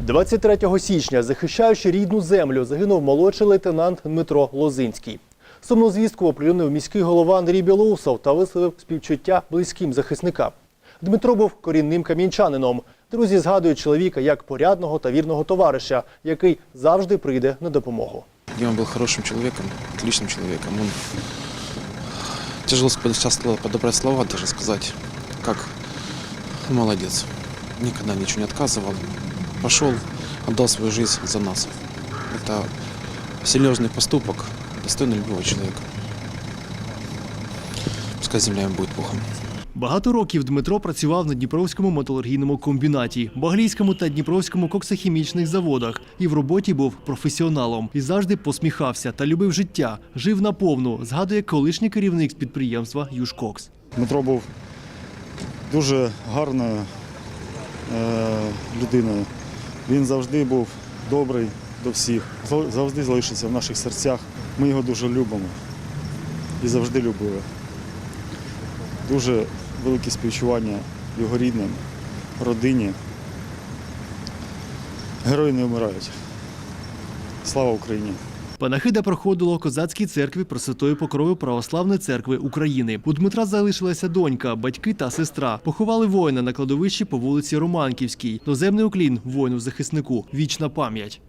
23 січня, захищаючи рідну землю, загинув молодший лейтенант Дмитро Лозинський. Сумну звістку оприлюднив міський голова Андрій Білоусов та висловив співчуття близьким захисникам. Дмитро був корінним кам'янчанином. Друзі згадують чоловіка як порядного та вірного товариша, який завжди прийде на допомогу. Дима был хорошим человеком, отличным человеком. Он тяжело сейчас подобрать слова, даже сказать, как он молодец. Никогда ничего не отказывал. Пошел, отдал свою жизнь за нас. Это серьезный поступок, достойный любого человека. Пускай земля им будет пухом. Багато років Дмитро працював на Дніпровському металургійному комбінаті, Баглійському та Дніпровському коксохімічних заводах і в роботі був професіоналом. І завжди посміхався та любив життя. Жив наповну, згадує колишній керівник з підприємства Южкокс. Дмитро був дуже гарною е, людиною. Він завжди був добрий до всіх, завжди залишиться в наших серцях. Ми його дуже любимо і завжди любили. Дуже велике співчування його рідним, родині. Герої не вмирають. Слава Україні! Панахида проходила у козацькій церкві Пресвятої Покрови Православної церкви України. У Дмитра залишилася донька, батьки та сестра. Поховали воїна на кладовищі по вулиці Романківській. Доземний уклін воїну-захиснику. Вічна пам'ять.